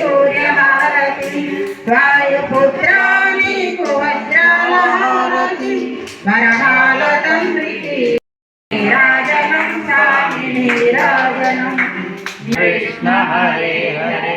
వైడూర్యహారతి వాయుపుత్రాని వజ్రాలహారతి వరహాల తండ్రికి రాజనం స్వామిని రాజనం కృష్ణ హరే హరే.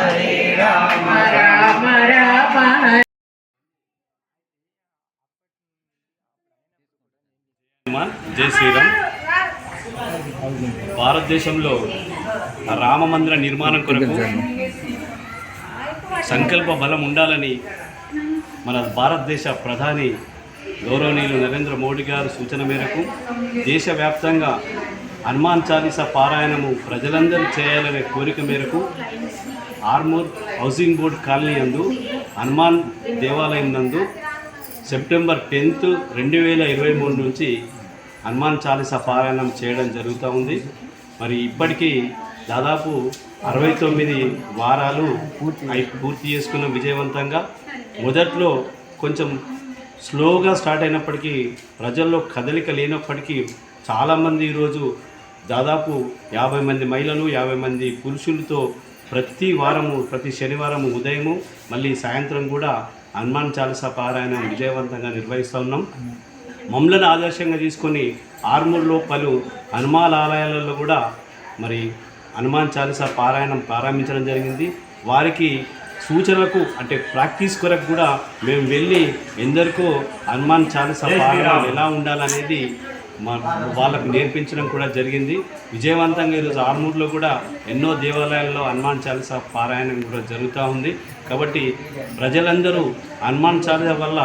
జై శ్రీరామ్. భారతదేశంలో రామ మందిర నిర్మాణం కొరకు సంకల్ప బలం ఉండాలని మన భారతదేశ ప్రధాని గౌరవనీయులు నరేంద్ర మోడీ గారు సూచన మేరకు దేశవ్యాప్తంగా హనుమాన్ చాలీస పారాయణము ప్రజలందరూ చేయాలనే కోరిక మేరకు ఆర్మూర్ హౌసింగ్ బోర్డ్ కాలనీ నందు హనుమాన్ దేవాలయం నందు సెప్టెంబర్ టెన్త్ రెండు వేల ఇరవై మూడు నుంచి హనుమాన్ చాలీసా పారాయణం చేయడం జరుగుతూ ఉంది. మరి ఇప్పటికీ దాదాపు అరవై తొమ్మిది వారాలు అయి పూర్తి చేసుకున్న విజయవంతంగా మొదట్లో కొంచెం స్లోగా స్టార్ట్ అయినప్పటికీ ప్రజల్లో కదలిక లేనప్పటికీ చాలామంది ఈరోజు దాదాపు యాభై మంది మహిళలు యాభై మంది పురుషులతో ప్రతి వారము ప్రతి శనివారము ఉదయము మళ్ళీ సాయంత్రం కూడా హనుమాన్ చాలీసా పారాయణం విజయవంతంగా నిర్వహిస్తున్నాం మమ్మలను ఆదర్శంగా తీసుకొని ఆర్మూర్లో పలు హనుమాన్ ఆలయాలలో కూడా మరి హనుమాన్ చాలీసా పారాయణం ప్రారంభించడం జరిగింది. వారికి సూచనలకు అంటే ప్రాక్టీస్ కొరకు కూడా మేము వెళ్ళి ఎందరికో హనుమాన్ చాలీసా పారాయణం ఎలా ఉండాలనేది మా వాళ్ళకు నేర్పించడం కూడా జరిగింది. విజయవంతంగా ఈరోజు ఆర్మూర్లో కూడా ఎన్నో దేవాలయాల్లో హనుమాన్ చాలీసా పారాయణం కూడా జరుగుతూ ఉంది. కాబట్టి ప్రజలందరూ హనుమాన్ చాలీసా వల్ల